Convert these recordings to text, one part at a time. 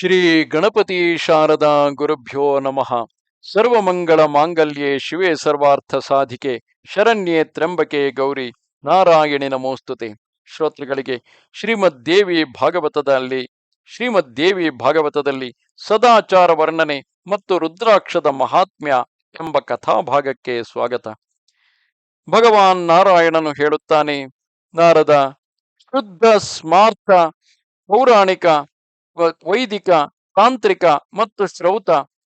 ಶ್ರೀ ಗಣಪತಿ ಶಾರದಾ ಗುರುಭ್ಯೋ ನಮಃ. ಸರ್ವಮಂಗಳ ಮಾಂಗಲ್ಯೇ ಶಿವೇ ಸರ್ವಾರ್ಥ ಸಾಧಿಕೆ, ಶರಣ್ಯೆ ತ್ರಂಬಕೆ ಗೌರಿ ನಾರಾಯಣಿ ನಮೋಸ್ತುತೆ. ಶ್ರೋತೃಗಳಿಗೆ ಶ್ರೀಮದ್ ದೇವಿ ಭಾಗವತದಲ್ಲಿ ಶ್ರೀಮದ್ ದೇವಿ ಭಾಗವತದಲ್ಲಿ ಸದಾಚಾರ ವರ್ಣನೆ ಮತ್ತು ರುದ್ರಾಕ್ಷದ ಮಹಾತ್ಮ್ಯ ಎಂಬ ಕಥಾಭಾಗಕ್ಕೆ ಸ್ವಾಗತ. ಭಗವಾನ್ ನಾರಾಯಣನು ಹೇಳುತ್ತಾನೆ, ನಾರದ ಶುದ್ಧ, ಸ್ಮಾರ್ಥ, ಪೌರಾಣಿಕ ವೈದಿಕ, ತಾಂತ್ರಿಕ ಮತ್ತು ಶ್ರೌತ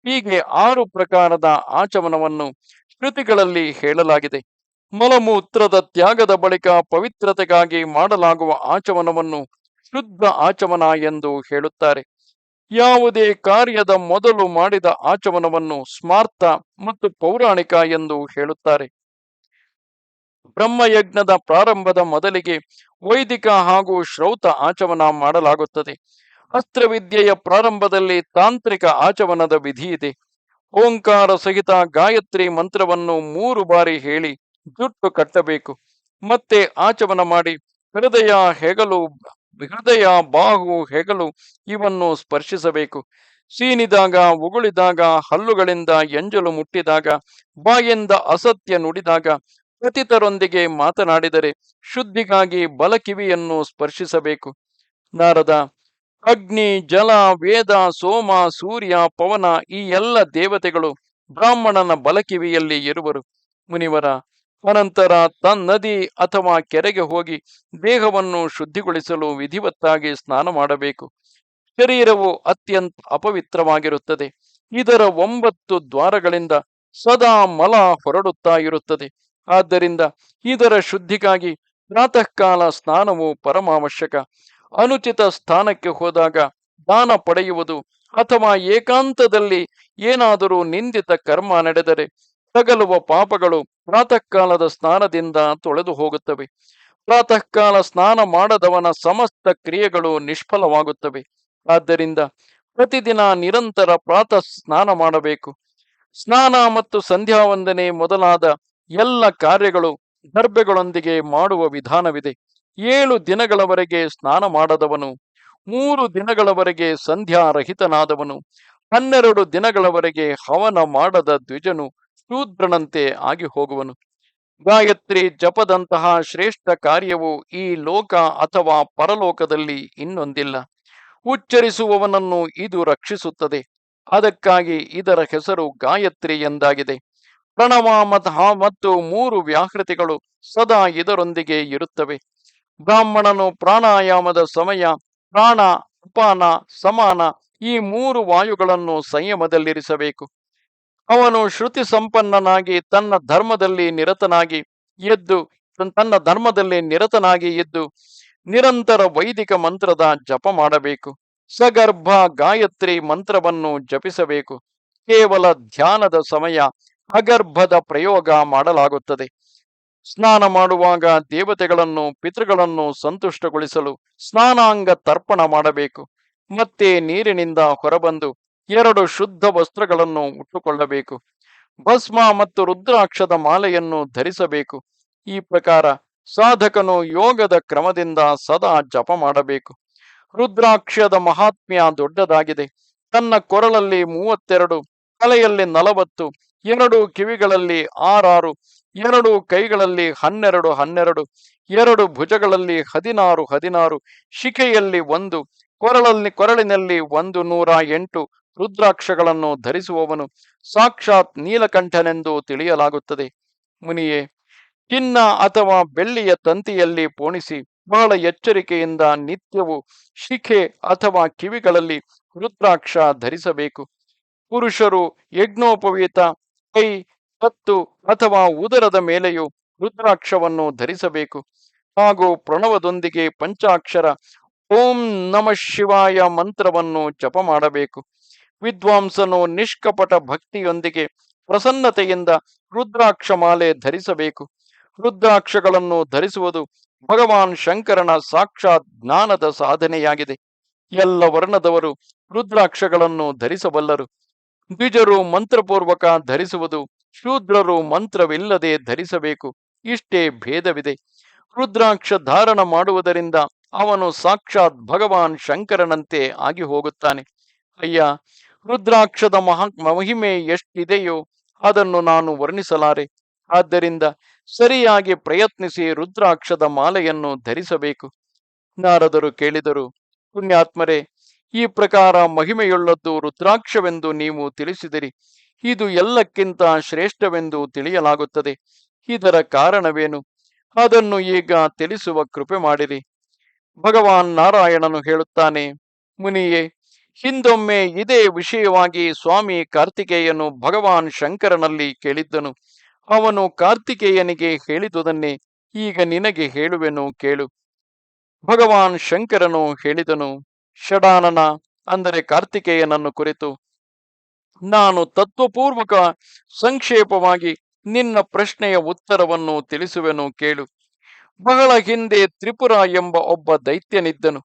ಹೀಗೆ ಆರು ಪ್ರಕಾರದ ಆಚಮನವನ್ನು ಶ್ರುತಿಗಳಲ್ಲಿ ಹೇಳಲಾಗಿದೆ. ಮಲಮೂತ್ರದ ತ್ಯಾಗದ ಬಳಿಕ ಪವಿತ್ರತೆಗಾಗಿ ಮಾಡಲಾಗುವ ಆಚಮನವನ್ನು ಶುದ್ಧ ಆಚಮನ ಎಂದು ಹೇಳುತ್ತಾರೆ. ಯಾವುದೇ ಕಾರ್ಯದ ಮೊದಲು ಮಾಡಿದ ಆಚಮನವನ್ನು ಸ್ಮಾರ್ಥ ಮತ್ತು ಪೌರಾಣಿಕ ಎಂದು ಹೇಳುತ್ತಾರೆ. ಬ್ರಹ್ಮಯಜ್ಞದ ಪ್ರಾರಂಭದ ಮೊದಲಿಗೆ ವೈದಿಕ ಹಾಗೂ ಶ್ರೌತ ಆಚಮನ ಮಾಡಲಾಗುತ್ತದೆ. ಅಸ್ತ್ರವಿದ್ಯೆಯ ಪ್ರಾರಂಭದಲ್ಲಿ ತಾಂತ್ರಿಕ ಆಚವನದ ವಿಧಿ ಇದೆ. ಓಂಕಾರ ಸಹಿತ ಗಾಯತ್ರಿ ಮಂತ್ರವನ್ನು ಮೂರು ಬಾರಿ ಹೇಳಿ ಜುಟ್ಟು ಕಟ್ಟಬೇಕು. ಮತ್ತೆ ಆಚವನ ಮಾಡಿ, ಹೃದಯ ಹೆಗಲು, ಹೃದಯ ಬಾಹು ಹೆಗಲು ಇವನ್ನು ಸ್ಪರ್ಶಿಸಬೇಕು. ಸೀನಿದಾಗ, ಉಗುಳಿದಾಗ, ಹಲ್ಲುಗಳಿಂದ ಎಂಜಲು ಮುಟ್ಟಿದಾಗ, ಬಾಯಿಂದ ಅಸತ್ಯ ನುಡಿದಾಗ ಪತಿತರೊಂದಿಗೆ ಮಾತನಾಡಿದರೆ ಶುದ್ಧಿಗಾಗಿ ಬಲಕಿವಿಯನ್ನು ಸ್ಪರ್ಶಿಸಬೇಕು. ನಾರದ ಅಗ್ನಿ, ಜಲ, ವೇದ, ಸೋಮ, ಸೂರ್ಯ, ಪವನ ಈ ಎಲ್ಲ ದೇವತೆಗಳು ಬ್ರಾಹ್ಮಣನ ಬಲಕಿವಿಯಲ್ಲಿ ಇರುವರು. ಮುನಿವರ, ಅನಂತರ ತನ್ನದಿ ಅಥವಾ ಕೆರೆಗೆ ಹೋಗಿ ದೇಹವನ್ನು ಶುದ್ಧಿಗೊಳಿಸಲು ವಿಧಿವತ್ತಾಗಿ ಸ್ನಾನ ಮಾಡಬೇಕು. ಶರೀರವು ಅತ್ಯಂತ ಅಪವಿತ್ರವಾಗಿರುತ್ತದೆ. ಇದರ ಒಂಬತ್ತು ದ್ವಾರಗಳಿಂದ ಸದಾ ಮಲ ಹೊರಡುತ್ತಾ ಇರುತ್ತದೆ. ಆದ್ದರಿಂದ ಇದರ ಶುದ್ಧಿಗಾಗಿ ಪ್ರಾತಃಕಾಲ ಸ್ನಾನವು ಪರಮಾವಶ್ಯಕ. ಅನುಚಿತ ಸ್ಥಾನಕ್ಕೆ ಹೋದಾಗ ದಾನ ಪಡೆಯುವುದು ಅಥವಾ ಏಕಾಂತದಲ್ಲಿ ಏನಾದರೂ ನಿಂದಿತ ಕರ್ಮ ನಡೆದರೆ ತಗಲುವ ಪಾಪಗಳು ಪ್ರಾತಃ ಕಾಲದ ಸ್ನಾನದಿಂದ ತೊಳೆದು ಹೋಗುತ್ತವೆ. ಪ್ರಾತಃ ಕಾಲ ಸ್ನಾನ ಮಾಡದವನ ಸಮಸ್ತ ಕ್ರಿಯೆಗಳು ನಿಷ್ಫಲವಾಗುತ್ತವೆ. ಆದ್ದರಿಂದ ಪ್ರತಿದಿನ ನಿರಂತರ ಪ್ರಾತಃ ಸ್ನಾನ ಮಾಡಬೇಕು. ಸ್ನಾನ ಮತ್ತು ಸಂಧ್ಯಾ ವಂದನೆ ಮೊದಲಾದ ಎಲ್ಲ ಕಾರ್ಯಗಳು ಗರ್ಭೆಗಳೊಂದಿಗೆ ಮಾಡುವ ವಿಧಾನವಿದೆ. ಏಳು ದಿನಗಳವರೆಗೆ ಸ್ನಾನ ಮಾಡದವನು, ಮೂರು ದಿನಗಳವರೆಗೆ ಸಂಧ್ಯಾ ರಹಿತನಾದವನು ಹನ್ನೆರಡು ದಿನಗಳವರೆಗೆ ಹವನ ಮಾಡದ ದ್ವಿಜನು ಶೂದ್ರನಂತೆ ಆಗಿ ಹೋಗುವನು ಗಾಯತ್ರಿ ಜಪದಂತಹ ಶ್ರೇಷ್ಠ ಕಾರ್ಯವು ಈ ಲೋಕ ಅಥವಾ ಪರಲೋಕದಲ್ಲಿ ಇನ್ನೊಂದಿಲ್ಲ. ಉಚ್ಚರಿಸುವವನನ್ನು ಇದು ರಕ್ಷಿಸುತ್ತದೆ. ಅದಕ್ಕಾಗಿ ಇದರ ಹೆಸರು ಗಾಯತ್ರಿ ಎಂದಾಗಿದೆ. ಪ್ರಣವ ಮತ ಮತ್ತು ಮೂರು ವ್ಯಾಹೃತಿಗಳು ಸದಾ ಇದರೊಂದಿಗೆ ಇರುತ್ತವೆ. ಬ್ರಾಹ್ಮಣನು ಪ್ರಾಣಾಯಾಮದ ಸಮಯ, ಪ್ರಾಣ, ಉಪಾನ, ಸಮಾನ ಈ ಮೂರು ವಾಯುಗಳನ್ನು ಸಂಯಮದಲ್ಲಿರಿಸಬೇಕು. ಅವನು ಶ್ರುತಿ ಸಂಪನ್ನನಾಗಿ ತನ್ನ ಧರ್ಮದಲ್ಲಿ ನಿರತನಾಗಿ ಎದ್ದು, ತನ್ನ ಧರ್ಮದಲ್ಲಿ ನಿರತನಾಗಿ ಎದ್ದು ನಿರಂತರ ವೈದಿಕ ಮಂತ್ರದ ಜಪ ಮಾಡಬೇಕು. ಸಗರ್ಭ ಗಾಯತ್ರಿ ಮಂತ್ರವನ್ನು ಜಪಿಸಬೇಕು. ಕೇವಲ ಧ್ಯಾನದ ಸಮಯ ಅಗರ್ಭದ ಪ್ರಯೋಗ ಮಾಡಲಾಗುತ್ತದೆ. ಸ್ನಾನ ಮಾಡುವಾಗ ದೇವತೆಗಳನ್ನು, ಪಿತೃಗಳನ್ನು ಸಂತುಷ್ಟಗೊಳಿಸಲು ಸ್ನಾನಾಂಗ ತರ್ಪಣ ಮಾಡಬೇಕು. ಮತ್ತೆ ನೀರಿನಿಂದ ಹೊರಬಂದು ಎರಡು ಶುದ್ಧ ವಸ್ತ್ರಗಳನ್ನು ಉಟ್ಟುಕೊಳ್ಳಬೇಕು. ಭಸ್ಮ ಮತ್ತು ರುದ್ರಾಕ್ಷದ ಮಾಲೆಯನ್ನು ಧರಿಸಬೇಕು. ಈ ಪ್ರಕಾರ ಸಾಧಕನು ಯೋಗದ ಕ್ರಮದಿಂದ ಸದಾ ಜಪ ಮಾಡಬೇಕು. ರುದ್ರಾಕ್ಷದ ಮಹಾತ್ಮ್ಯ ದೊಡ್ಡದಾಗಿದೆ. ತನ್ನ ಕೊರಳಲ್ಲಿ ಮೂವತ್ತೆರಡು, ತಲೆಯಲ್ಲಿ ನಲವತ್ತು, ಎರಡು ಕಿವಿಗಳಲ್ಲಿ ಆರಾರು ಎರಡು ಕೈಗಳಲ್ಲಿ ಹನ್ನೆರಡು ಹನ್ನೆರಡು, ಎರಡು ಭುಜಗಳಲ್ಲಿ ಹದಿನಾರು ಹದಿನಾರು, ಶಿಖೆಯಲ್ಲಿ ಒಂದು, ಕೊರಳಲ್ಲಿ, ಕೊರಳಿನಲ್ಲಿ ಒಂದು ನೂರ ಎಂಟು ರುದ್ರಾಕ್ಷಗಳನ್ನು ಧರಿಸುವವನು ಸಾಕ್ಷಾತ್ ನೀಲಕಂಠನೆಂದು ತಿಳಿಯಲಾಗುತ್ತದೆ. ಮುನಿಯೇ ಚಿನ್ನ ಅಥವಾ ಬೆಳ್ಳಿಯ ತಂತಿಯಲ್ಲಿ ಪೋಣಿಸಿ ಬಹಳ ಎಚ್ಚರಿಕೆಯಿಂದ ನಿತ್ಯವು ಶಿಖೆ ಅಥವಾ ಕಿವಿಗಳಲ್ಲಿ ರುದ್ರಾಕ್ಷ ಧರಿಸಬೇಕು. ಪುರುಷರು ಯಜ್ಞೋಪವೀತ, ಕೈ ಕತ್ತು ಅಥವಾ ಉದರದ ಮೇಲೆಯೂ ರುದ್ರಾಕ್ಷವನ್ನು ಧರಿಸಬೇಕು. ಹಾಗೂ ಪ್ರಣವದೊಂದಿಗೆ ಪಂಚಾಕ್ಷರ ಓಂ ನಮ ಶಿವಾಯ ಮಂತ್ರವನ್ನು ಜಪ ಮಾಡಬೇಕು. ವಿದ್ವಾಂಸನು ನಿಷ್ಕಪಟ ಭಕ್ತಿಯೊಂದಿಗೆ ಪ್ರಸನ್ನತೆಯಿಂದ ರುದ್ರಾಕ್ಷ ಮಾಲೆ ಧರಿಸಬೇಕು. ರುದ್ರಾಕ್ಷಗಳನ್ನು ಧರಿಸುವುದು ಭಗವಾನ್ ಶಂಕರನ ಸಾಕ್ಷಾತ್ ಜ್ಞಾನದ ಸಾಧನೆಯಾಗಿದೆ. ಎಲ್ಲ ವರ್ಣದವರು ರುದ್ರಾಕ್ಷಗಳನ್ನು ಧರಿಸಬಲ್ಲರು. ದ್ವಿಜರು ಮಂತ್ರಪೂರ್ವಕ ಧರಿಸುವುದು ಶೂದ್ರರು ಮಂತ್ರವಿಲ್ಲದೆ ಧರಿಸಬೇಕು. ಇಷ್ಟೇ ಭೇದವಿದೆ. ರುದ್ರಾಕ್ಷ ಧಾರಣ ಮಾಡುವುದರಿಂದ ಅವನು ಸಾಕ್ಷಾತ್ ಭಗವಾನ್ ಶಂಕರನಂತೆ ಆಗಿ ಹೋಗುತ್ತಾನೆ. ಅಯ್ಯ, ರುದ್ರಾಕ್ಷದ ಮಹಾ, ಮಹಿಮೆ ಎಷ್ಟಿದೆಯೋ ಅದನ್ನು ನಾನು ವರ್ಣಿಸಲಾರೆ. ಆದ್ದರಿಂದ ಸರಿಯಾಗಿ ಪ್ರಯತ್ನಿಸಿ ರುದ್ರಾಕ್ಷದ ಮಾಲೆಯನ್ನು ಧರಿಸಬೇಕು. ನಾರದರು ಕೇಳಿದರು, ಪುಣ್ಯಾತ್ಮರೇ, ಈ ಪ್ರಕಾರ ಮಹಿಮೆಯುಳ್ಳದ್ದು ರುದ್ರಾಕ್ಷವೆಂದು ನೀವು ತಿಳಿಸಿದಿರಿ. ಇದು ಎಲ್ಲಕ್ಕಿಂತ ಶ್ರೇಷ್ಠವೆಂದು ತಿಳಿಯಲಾಗುತ್ತದೆ. ಇದರ ಕಾರಣವೇನು? ಅದನ್ನು ಈಗ ತಿಳಿಸುವ ಕೃಪೆ ಮಾಡಿರಿ. ಭಗವಾನ್ ನಾರಾಯಣನು ಹೇಳುತ್ತಾನೆ, ಮುನಿಯೇ, ಹಿಂದೊಮ್ಮೆ ಇದೇ ವಿಷಯವಾಗಿ ಸ್ವಾಮಿ ಕಾರ್ತಿಕೇಯನು ಭಗವಾನ್ ಶಂಕರನಲ್ಲಿ ಕೇಳಿದ್ದನು. ಅವನು ಕಾರ್ತಿಕೇಯನಿಗೆ ಹೇಳಿದುದನ್ನೇ ಈಗ ನಿನಗೆ ಹೇಳುವೆನು ಕೇಳು. ಭಗವಾನ್ ಶಂಕರನು ಹೇಳಿದನು, ಷಡಾನನ, ಅಂದರೆ ಕಾರ್ತಿಕೇಯನನ್ನು ಕುರಿತು ನಾನು ತತ್ವಪೂರ್ವಕ ಸಂಕ್ಷೇಪವಾಗಿ ನಿನ್ನ ಪ್ರಶ್ನೆಯ ಉತ್ತರವನ್ನು ತಿಳಿಸುವೆನು ಕೇಳು. ಬಹಳ ಹಿಂದೆ ತ್ರಿಪುರ ಎಂಬ ಒಬ್ಬ ದೈತ್ಯನಿದ್ದನು.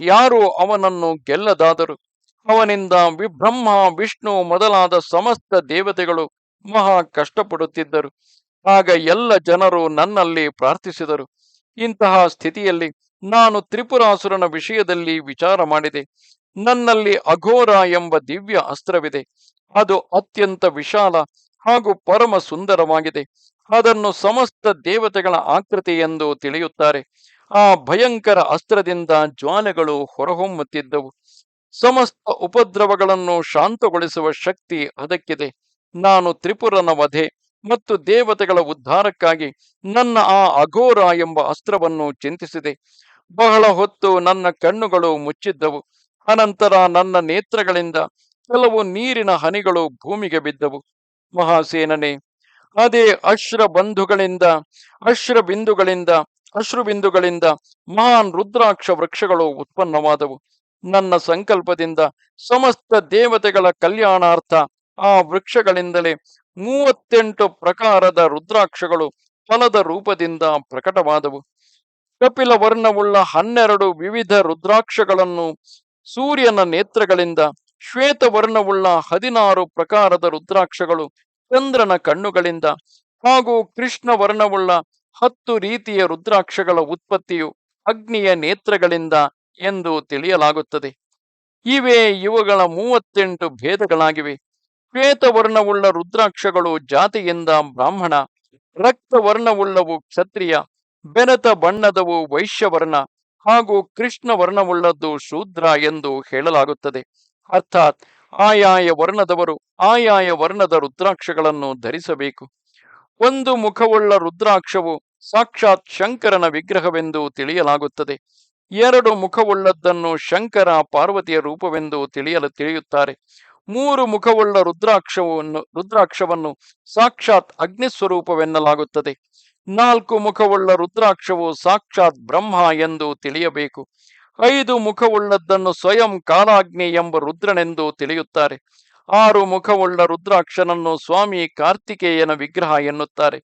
ಯಾರು ಅವನನ್ನು ಗೆಲ್ಲದಾದರು. ಅವನಿಂದ ವಿಬ್ರಹ್ಮ ವಿಷ್ಣು ಮೊದಲಾದ ಸಮಸ್ತ ದೇವತೆಗಳು ಮಹಾ ಕಷ್ಟಪಡುತ್ತಿದ್ದರು. ಆಗ ಎಲ್ಲ ಜನರು ನನ್ನಲ್ಲಿ ಪ್ರಾರ್ಥಿಸಿದರು. ಇಂತಹ ಸ್ಥಿತಿಯಲ್ಲಿ ನಾನು ತ್ರಿಪುರಾಸುರನ ವಿಷಯದಲ್ಲಿ ವಿಚಾರ ಮಾಡಿದೆ. ನನ್ನಲ್ಲಿ ಅಘೋರ ಎಂಬ ದಿವ್ಯ ಅಸ್ತ್ರವಿದೆ. ಅದು ಅತ್ಯಂತ ವಿಶಾಲ ಹಾಗೂ ಪರಮ ಸುಂದರವಾಗಿದೆ. ಅದನ್ನು ಸಮಸ್ತ ದೇವತೆಗಳ ಆಕೃತಿ ಎಂದು ತಿಳಿಯುತ್ತಾರೆ. ಆ ಭಯಂಕರ ಅಸ್ತ್ರದಿಂದ ಜ್ವಾಲೆಗಳು ಹೊರಹೊಮ್ಮುತ್ತಿದ್ದವು. ಸಮಸ್ತ ಉಪದ್ರವಗಳನ್ನು ಶಾಂತಗೊಳಿಸುವ ಶಕ್ತಿ ಅದಕ್ಕಿದೆ. ನಾನು ತ್ರಿಪುರನ ವಧೆ ಮತ್ತು ದೇವತೆಗಳ ಉದ್ಧಾರಕ್ಕಾಗಿ ನನ್ನ ಆ ಅಘೋರ ಎಂಬ ಅಸ್ತ್ರವನ್ನು ಚಿಂತಿಸಿದೆ. ಬಹಳ ಹೊತ್ತು ನನ್ನ ಕಣ್ಣುಗಳು ಮುಚ್ಚಿದ್ದವು. ಅನಂತರ ನನ್ನ ನೇತ್ರಗಳಿಂದ ಕೆಲವು ನೀರಿನ ಹನಿಗಳು ಭೂಮಿಗೆ ಬಿದ್ದವು. ಮಹಾಸೇನನೆ, ಅದೇ ಅಶ್ರ ಬಂಧುಗಳಿಂದ, ಅಶ್ರ ಬಿಂದುಗಳಿಂದ, ಅಶ್ರು ಬಿಂದುಗಳಿಂದ ಮಹಾನ್ ರುದ್ರಾಕ್ಷ ವೃಕ್ಷಗಳು ಉತ್ಪನ್ನವಾದವು. ನನ್ನ ಸಂಕಲ್ಪದಿಂದ ಸಮಸ್ತ ದೇವತೆಗಳ ಕಲ್ಯಾಣಾರ್ಥ ಆ ವೃಕ್ಷಗಳಿಂದಲೇ ಮೂವತ್ತೆಂಟು ಪ್ರಕಾರದ ರುದ್ರಾಕ್ಷಗಳು ಫಲದ ರೂಪದಿಂದ ಪ್ರಕಟವಾದವು. ಕಪಿಲ ವರ್ಣವುಳ್ಳ ಹನ್ನೆರಡು ವಿವಿಧ ರುದ್ರಾಕ್ಷಗಳನ್ನು ಸೂರ್ಯನ ನೇತ್ರಗಳಿಂದ ಶ್ವೇತವರ್ಣವುಳ್ಳ ಹದಿನಾರು ಪ್ರಕಾರದ ರುದ್ರಾಕ್ಷಗಳು ಚಂದ್ರನ ಕಣ್ಣುಗಳಿಂದ ಹಾಗೂ ಕೃಷ್ಣ ವರ್ಣವುಳ್ಳ ಹತ್ತು ರೀತಿಯ ರುದ್ರಾಕ್ಷಗಳ ಉತ್ಪತ್ತಿಯು ಅಗ್ನಿಯ ನೇತ್ರಗಳಿಂದ ಎಂದು ತಿಳಿಯಲಾಗುತ್ತದೆ. ಇವೇ ಇವುಗಳ ಮೂವತ್ತೆಂಟು ಭೇದಗಳಾಗಿವೆ. ಶ್ವೇತವರ್ಣವುಳ್ಳ ರುದ್ರಾಕ್ಷಗಳು ಜಾತಿಯಿಂದ ಬ್ರಾಹ್ಮಣ, ರಕ್ತವರ್ಣವುಳ್ಳವು ಕ್ಷತ್ರಿಯ ಬೆನತ ಬಣ್ಣದವು ವೈಶ್ಯವರ್ಣ ಹಾಗೂ ಕೃಷ್ಣ ವರ್ಣವುಳ್ಳದ್ದು ಶೂದ್ರ ಎಂದು ಹೇಳಲಾಗುತ್ತದೆ. ಅರ್ಥಾತ್ ಆಯಾಯ ವರ್ಣದವರು ಆಯಾಯ ವರ್ಣದ ರುದ್ರಾಕ್ಷಗಳನ್ನು ಧರಿಸಬೇಕು. ಒಂದು ಮುಖವುಳ್ಳ ರುದ್ರಾಕ್ಷವು ಸಾಕ್ಷಾತ್ ಶಂಕರನ ವಿಗ್ರಹವೆಂದು ತಿಳಿಯಲಾಗುತ್ತದೆ. ಎರಡು ಮುಖವುಳ್ಳದ್ದನ್ನು ಶಂಕರ ಪಾರ್ವತಿಯ ರೂಪವೆಂದು ತಿಳಿಯಲು ತಿಳಿಯುತ್ತಾರೆ. ಮೂರು ಮುಖವುಳ್ಳ ರುದ್ರಾಕ್ಷವನ್ನು ರುದ್ರಾಕ್ಷವನ್ನು ಸಾಕ್ಷಾತ್ ಅಗ್ನಿಸ್ವರೂಪವೆನ್ನಲಾಗುತ್ತದೆ. ನಾಲ್ಕು ಮುಖವುಳ್ಳ ರುದ್ರಾಕ್ಷವು ಸಾಕ್ಷಾತ್ ಬ್ರಹ್ಮ ಎಂದು ತಿಳಿಯಬೇಕು. ಐದು ಮುಖವುಳ್ಳದ್ದನ್ನು ಸ್ವಯಂ ಕಾಲಾಗ್ನಿ ಎಂಬ ರುದ್ರನೆಂದು ತಿಳಿಯುತ್ತಾರೆ. ಆರು ಮುಖವುಳ್ಳ ರುದ್ರಾಕ್ಷನನ್ನು ಸ್ವಾಮಿ ಕಾರ್ತಿಕೇಯನ ವಿಗ್ರಹ ಎನ್ನುತ್ತಾರೆ.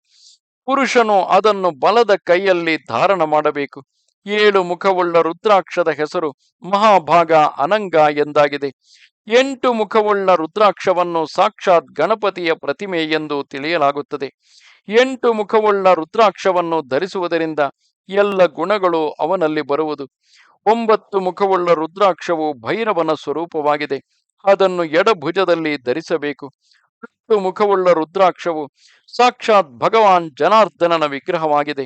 ಪುರುಷನು ಅದನ್ನು ಬಲದ ಕೈಯಲ್ಲಿ ಧಾರಣ ಮಾಡಬೇಕು. ಏಳು ಮುಖವುಳ್ಳ ರುದ್ರಾಕ್ಷದ ಹೆಸರು ಮಹಾಭಾಗ ಅನಂಗ ಎಂದಾಗಿದೆ. ಎಂಟು ಮುಖವುಳ್ಳ ರುದ್ರಾಕ್ಷವನ್ನು ಸಾಕ್ಷಾತ್ ಗಣಪತಿಯ ಪ್ರತಿಮೆ ಎಂದು ತಿಳಿಯಲಾಗುತ್ತದೆ. ಎಂಟು ಮುಖವುಳ್ಳ ರುದ್ರಾಕ್ಷವನ್ನು ಧರಿಸುವುದರಿಂದ ಎಲ್ಲ ಗುಣಗಳು ಅವನಲ್ಲಿ ಬರುವುದು. ಒಂಬತ್ತು ಮುಖವುಳ್ಳ ರುದ್ರಾಕ್ಷವು ಭೈರವನ ಸ್ವರೂಪವಾಗಿದೆ. ಅದನ್ನು ಎಡಭುಜದಲ್ಲಿ ಧರಿಸಬೇಕು. ಹತ್ತು ಮುಖವುಳ್ಳ ರುದ್ರಾಕ್ಷವು ಸಾಕ್ಷಾತ್ ಭಗವಾನ್ ಜನಾರ್ದನನ ವಿಗ್ರಹವಾಗಿದೆ.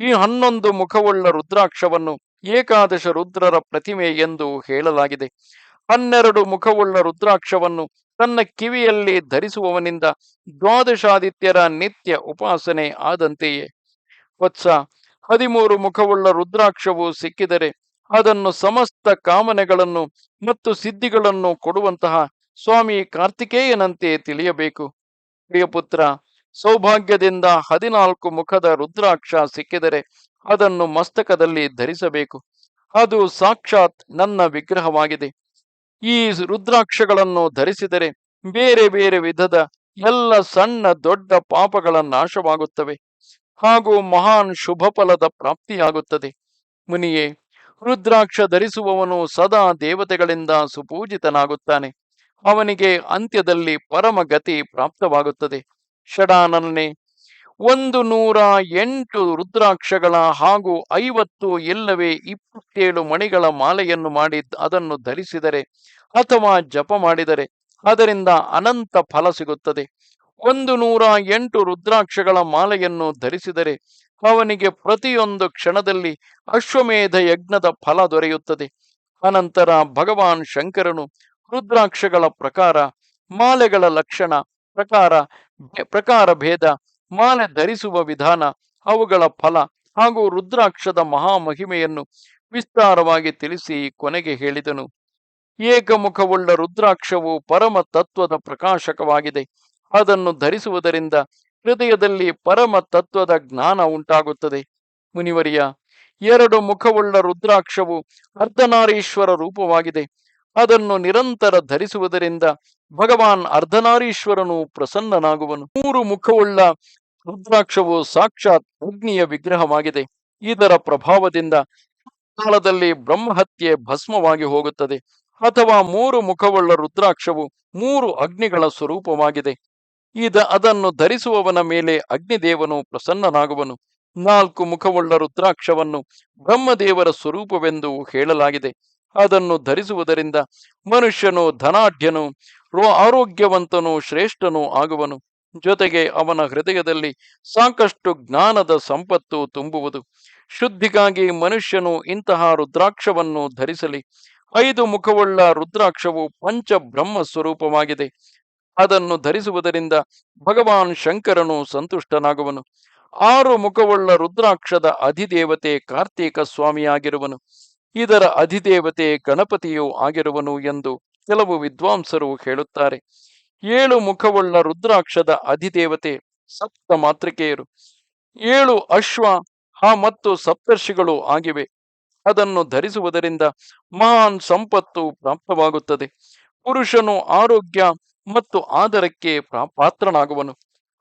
ಈ ಹನ್ನೊಂದು ಮುಖವುಳ್ಳ ರುದ್ರಾಕ್ಷವನ್ನು ಏಕಾದಶ ರುದ್ರರ ಪ್ರತಿಮೆ ಎಂದು ಹೇಳಲಾಗಿದೆ. ಹನ್ನೆರಡು ಮುಖವುಳ್ಳ ರುದ್ರಾಕ್ಷವನ್ನು ತನ್ನ ಕಿವಿಯಲ್ಲಿ ಧರಿಸುವವನಿಂದ ದ್ವಾದಶಾದಿತ್ಯರ ನಿತ್ಯ ಉಪಾಸನೆ ಆದಂತೆಯೇ. ವತ್ಸ, ಹದಿಮೂರು ಮುಖವುಳ್ಳ ರುದ್ರಾಕ್ಷವು ಸಿಕ್ಕಿದರೆ ಅದನ್ನು ಸಮಸ್ತ ಕಾಮನೆಗಳನ್ನು ಮತ್ತು ಸಿದ್ಧಿಗಳನ್ನು ಕೊಡುವಂತಹ ಸ್ವಾಮಿ ಕಾರ್ತಿಕೇಯನಂತೆ ತಿಳಿಯಬೇಕು. ಪ್ರಿಯಪುತ್ರ ಸೌಭಾಗ್ಯದಿಂದ ಹದಿನಾಲ್ಕು ಮುಖದ ರುದ್ರಾಕ್ಷ ಸಿಕ್ಕಿದರೆ ಅದನ್ನು ಮಸ್ತಕದಲ್ಲಿ ಧರಿಸಬೇಕು. ಅದು ಸಾಕ್ಷಾತ್ ನನ್ನ ವಿಗ್ರಹವಾಗಿದೆ. ಈ ರುದ್ರಾಕ್ಷಗಳನ್ನು ಧರಿಸಿದರೆ ಬೇರೆ ಬೇರೆ ವಿಧದ ಎಲ್ಲ ಸಣ್ಣ ದೊಡ್ಡ ಪಾಪಗಳ ನಾಶವಾಗುತ್ತವೆ. ಹಾಗೂ ಮಹಾನ್ ಶುಭ ಫಲದ ಪ್ರಾಪ್ತಿಯಾಗುತ್ತದೆ. ಮುನಿಯೇ, ರುದ್ರಾಕ್ಷ ಧರಿಸುವವನು ಸದಾ ದೇವತೆಗಳಿಂದ ಸುಪೂಜಿತನಾಗುತ್ತಾನೆ. ಅವನಿಗೆ ಅಂತ್ಯದಲ್ಲಿ ಪರಮಗತಿ ಪ್ರಾಪ್ತವಾಗುತ್ತದೆ. ಷಡಾನನೇ ಒಂದು ನೂರ ಎಂಟು ರುದ್ರಾಕ್ಷಗಳ ಹಾಗೂ ಐವತ್ತು ಇಲ್ಲವೇ ಇಪ್ಪತ್ತೇಳು ಮಣಿಗಳ ಮಾಲೆಯನ್ನು ಮಾಡಿ ಅದನ್ನು ಧರಿಸಿದರೆ ಅಥವಾ ಜಪ ಮಾಡಿದರೆ ಅದರಿಂದ ಅನಂತ ಫಲ ಸಿಗುತ್ತದೆ. ಒಂದು ನೂರ ಎಂಟು ರುದ್ರಾಕ್ಷಗಳ ಮಾಲೆಯನ್ನು ಧರಿಸಿದರೆ ಅವನಿಗೆ ಪ್ರತಿಯೊಂದು ಕ್ಷಣದಲ್ಲಿ ಅಶ್ವಮೇಧ ಯಜ್ಞದ ಫಲ ದೊರೆಯುತ್ತದೆ. ಅನಂತರ ಭಗವಾನ್ ಶಂಕರನು ರುದ್ರಾಕ್ಷಗಳ ಪ್ರಕಾರ, ಮಾಲೆಗಳ ಲಕ್ಷಣ ಪ್ರಕಾರ ಪ್ರಕಾರ ಭೇದ ಮಾಲೆ ಧರಿಸುವ ವಿಧಾನ, ಅವುಗಳ ಫಲ ಹಾಗೂ ರುದ್ರಾಕ್ಷದ ಮಹಾಮಹಿಮೆಯನ್ನು ವಿಸ್ತಾರವಾಗಿ ತಿಳಿಸಿ ಕೊನೆಗೆ ಹೇಳಿದನು. ಏಕಮುಖವುಳ್ಳ ರುದ್ರಾಕ್ಷವು ಪರಮ ತತ್ವದ ಪ್ರಕಾಶಕವಾಗಿದೆ. ಅದನ್ನು ಧರಿಸುವುದರಿಂದ ಹೃದಯದಲ್ಲಿ ಪರಮ ತತ್ವದ ಜ್ಞಾನ ಉಂಟಾಗುತ್ತದೆ. ಮುನಿವರಿಯ, ಎರಡು ಮುಖವುಳ್ಳ ರುದ್ರಾಕ್ಷವು ಅರ್ಧನಾರೀಶ್ವರ ರೂಪವಾಗಿದೆ. ಅದನ್ನು ನಿರಂತರ ಧರಿಸುವುದರಿಂದ ಭಗವಾನ್ ಅರ್ಧನಾರೀಶ್ವರನು ಪ್ರಸನ್ನನಾಗುವನು. ಮೂರು ಮುಖವುಳ್ಳ ರುದ್ರಾಕ್ಷವು ಸಾಕ್ಷಾತ್ ಅಗ್ನಿಯ ವಿಗ್ರಹವಾಗಿದೆ. ಇದರ ಪ್ರಭಾವದಿಂದ ಕಾಲದಲ್ಲಿ ಬ್ರಹ್ಮಹತ್ಯೆ ಭಸ್ಮವಾಗಿ ಹೋಗುತ್ತದೆ. ಅಥವಾ ಮೂರು ಮುಖವುಳ್ಳ ರುದ್ರಾಕ್ಷವು ಮೂರು ಅಗ್ನಿಗಳ ಸ್ವರೂಪವಾಗಿದೆ. ಇದ ಅದನ್ನು ಧರಿಸುವವನ ಮೇಲೆ ಅಗ್ನಿದೇವನು ಪ್ರಸನ್ನನಾಗುವನು. ನಾಲ್ಕು ಮುಖವುಳ್ಳ ರುದ್ರಾಕ್ಷವನ್ನು ಬ್ರಹ್ಮದೇವರ ಸ್ವರೂಪವೆಂದು ಹೇಳಲಾಗಿದೆ. ಅದನ್ನು ಧರಿಸುವುದರಿಂದ ಮನುಷ್ಯನು ಧನಾಢ್ಯನು ಆರೋಗ್ಯವಂತನು, ಶ್ರೇಷ್ಠನೂ ಆಗುವನು. ಜೊತೆಗೆ ಅವನ ಹೃದಯದಲ್ಲಿ ಸಾಕಷ್ಟು ಜ್ಞಾನದ ಸಂಪತ್ತು ತುಂಬುವುದು. ಶುದ್ಧಿಗಾಗಿ ಮನುಷ್ಯನು ಇಂತಹ ರುದ್ರಾಕ್ಷವನ್ನು ಧರಿಸಲಿ. ಐದು ಮುಖವುಳ್ಳ ರುದ್ರಾಕ್ಷವು ಪಂಚ ಬ್ರಹ್ಮ ಸ್ವರೂಪವಾಗಿದೆ. ಅದನ್ನು ಧರಿಸುವುದರಿಂದ ಭಗವಾನ್ ಶಂಕರನು ಸಂತುಷ್ಟನಾಗುವನು. ಆರು ಮುಖವುಳ್ಳ ರುದ್ರಾಕ್ಷದ ಅಧಿದೇವತೆ ಕಾರ್ತೀಕ ಸ್ವಾಮಿಯಾಗಿರುವನು. ಇದರ ಅಧಿದೇವತೆ ಗಣಪತಿಯೂ ಆಗಿರುವನು ಎಂದು ಕೆಲವು ವಿದ್ವಾಂಸರು ಹೇಳುತ್ತಾರೆ. ಏಳು ಮುಖವುಳ್ಳ ರುದ್ರಾಕ್ಷದ ಅಧಿದೇವತೆ ಸಪ್ತ ಮಾತೃಕೆಯರು ಏಳು ಅಶ್ವ, ಹ ಮತ್ತು ಸಪ್ತರ್ಷಿಗಳು ಆಗಿವೆ. ಅದನ್ನು ಧರಿಸುವುದರಿಂದ ಮಹಾನ್ ಸಂಪತ್ತು ಪ್ರಾಪ್ತವಾಗುತ್ತದೆ. ಪುರುಷನು ಆರೋಗ್ಯ ಮತ್ತು ಆದರಕ್ಕೆ ಪಾತ್ರನಾಗುವನು.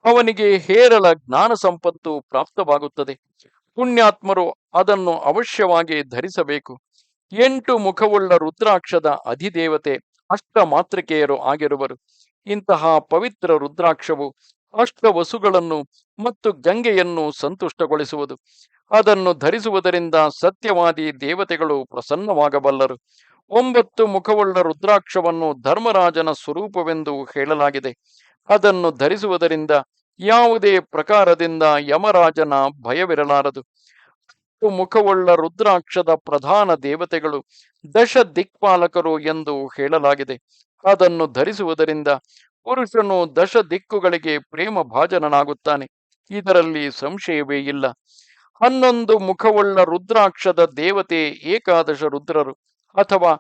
ಅವನಿಗೆ ಹೇರಳ ಜ್ಞಾನ ಸಂಪತ್ತು ಪ್ರಾಪ್ತವಾಗುತ್ತದೆ. ಪುಣ್ಯಾತ್ಮರು ಅದನ್ನು ಅವಶ್ಯವಾಗಿ ಧರಿಸಬೇಕು. ಎಂಟು ಮುಖವುಳ್ಳ ರುದ್ರಾಕ್ಷದ ಅಧಿದೇವತೆ ಅಷ್ಟ ಮಾತೃಕೆಯರು ಆಗಿರುವರು. ಇಂತಹ ಪವಿತ್ರ ರುದ್ರಾಕ್ಷವು ಅಷ್ಟ ವಸುಗಳನ್ನು ಮತ್ತು ಗಂಗೆಯನ್ನು ಸಂತುಷ್ಟಗೊಳಿಸುವುದು. ಅದನ್ನು ಧರಿಸುವುದರಿಂದ ಸತ್ಯವಾದಿ ದೇವತೆಗಳು ಪ್ರಸನ್ನವಾಗಬಲ್ಲರು. ಒಂಬತ್ತು ಮುಖವುಳ್ಳ ರುದ್ರಾಕ್ಷವನ್ನು ಧರ್ಮರಾಜನ ಸ್ವರೂಪವೆಂದು ಹೇಳಲಾಗಿದೆ. ಅದನ್ನು ಧರಿಸುವುದರಿಂದ ಯಾವುದೇ ಪ್ರಕಾರದಿಂದ ಯಮರಾಜನ ಭಯವಿರಲಾರದು. ಮುಖವುಳ್ಳ ರುದ್ರಾಕ್ಷದ ಪ್ರಧಾನ ದೇವತೆಗಳು ದಶ ದಿಕ್ಪಾಲಕರು ಎಂದು ಹೇಳಲಾಗಿದೆ. ಅದನ್ನು ಧರಿಸುವುದರಿಂದ ಪುರುಷನು ದಶ ದಿಕ್ಕುಗಳಿಗೆ ಪ್ರೇಮ ಭಾಜನನಾಗುತ್ತಾನೆ. ಇದರಲ್ಲಿ ಸಂಶಯವೇ ಇಲ್ಲ. ಹನ್ನೊಂದು ಮುಖವುಳ್ಳ ರುದ್ರಾಕ್ಷದ ದೇವತೆ ಏಕಾದಶ ರುದ್ರರು ಅಥವಾ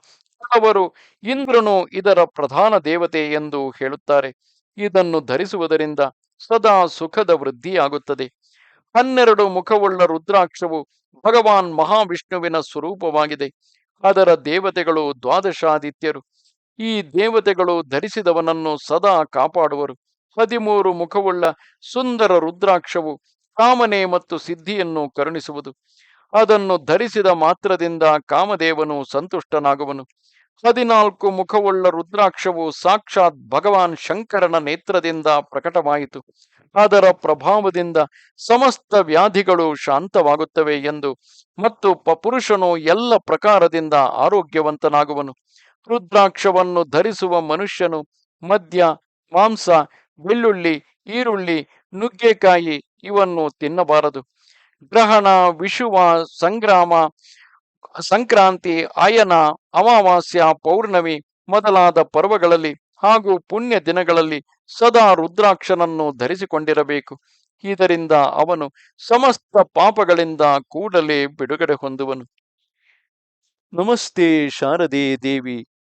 ಅವರು ಇಂದ್ರನು ಇದರ ಪ್ರಧಾನ ದೇವತೆ ಎಂದು ಹೇಳುತ್ತಾರೆ. ಇದನ್ನು ಧರಿಸುವುದರಿಂದ ಸದಾ ಸುಖದ ವೃದ್ಧಿಯಾಗುತ್ತದೆ. ಹನ್ನೆರಡು ಮುಖವುಳ್ಳ ರುದ್ರಾಕ್ಷವು ಭಗವಾನ್ ಮಹಾವಿಷ್ಣುವಿನ ಸ್ವರೂಪವಾಗಿದೆ. ಅದರ ದೇವತೆಗಳು ದ್ವಾದಶಾದಿತ್ಯರು. ಈ ದೇವತೆಗಳು ಧರಿಸಿದವನನ್ನು ಸದಾ ಕಾಪಾಡುವರು. ಹದಿಮೂರು ಮುಖವುಳ್ಳ ಸುಂದರ ರುದ್ರಾಕ್ಷವು ಕಾಮನೆ ಮತ್ತು ಸಿದ್ಧಿಯನ್ನು ಕರುಣಿಸುವುದು. ಅದನ್ನು ಧರಿಸಿದ ಮಾತ್ರದಿಂದ ಕಾಮದೇವನು ಸಂತುಷ್ಟನಾಗುವನು. ಹದಿನಾಲ್ಕು ಮುಖವುಳ್ಳ ರುದ್ರಾಕ್ಷವು ಸಾಕ್ಷಾತ್ ಭಗವಾನ್ ಶಂಕರನ ನೇತ್ರದಿಂದ ಪ್ರಕಟವಾಯಿತು. ಅದರ ಪ್ರಭಾವದಿಂದ ಸಮಸ್ತ ವ್ಯಾಧಿಗಳು ಶಾಂತವಾಗುತ್ತವೆ ಎಂದು ಮತ್ತು ಪುರುಷನು ಎಲ್ಲ ಪ್ರಕಾರದಿಂದ ಆರೋಗ್ಯವಂತನಾಗುವನು. ರುದ್ರಾಕ್ಷವನ್ನು ಧರಿಸುವ ಮನುಷ್ಯನು ಮದ್ಯ, ಮಾಂಸ, ಬೆಳ್ಳುಳ್ಳಿ, ಈರುಳ್ಳಿ, ನುಗ್ಗೆಕಾಯಿ ಇವನ್ನು ತಿನ್ನಬಾರದು. ಗ್ರಹಣ ವಿಷುವ ಸಂಗ್ರಾಮ, ಸಂಕ್ರಾಂತಿ ಆಯನ ಅಮಾವಾಸ್ಯ, ಪೌರ್ಣಮಿ ಮೊದಲಾದ ಪರ್ವಗಳಲ್ಲಿ ಹಾಗೂ ಪುಣ್ಯ ದಿನಗಳಲ್ಲಿ ಸದಾ ರುದ್ರಾಕ್ಷನನ್ನು ಧರಿಸಿಕೊಂಡಿರಬೇಕು. ಇದರಿಂದ ಅವನು ಸಮಸ್ತ ಪಾಪಗಳಿಂದ ಕೂಡಲೇ ಬಿಡುಗಡೆ ಹೊಂದುವನು. ನಮಸ್ತೆ ಶಾರದೆ ದೇವಿ.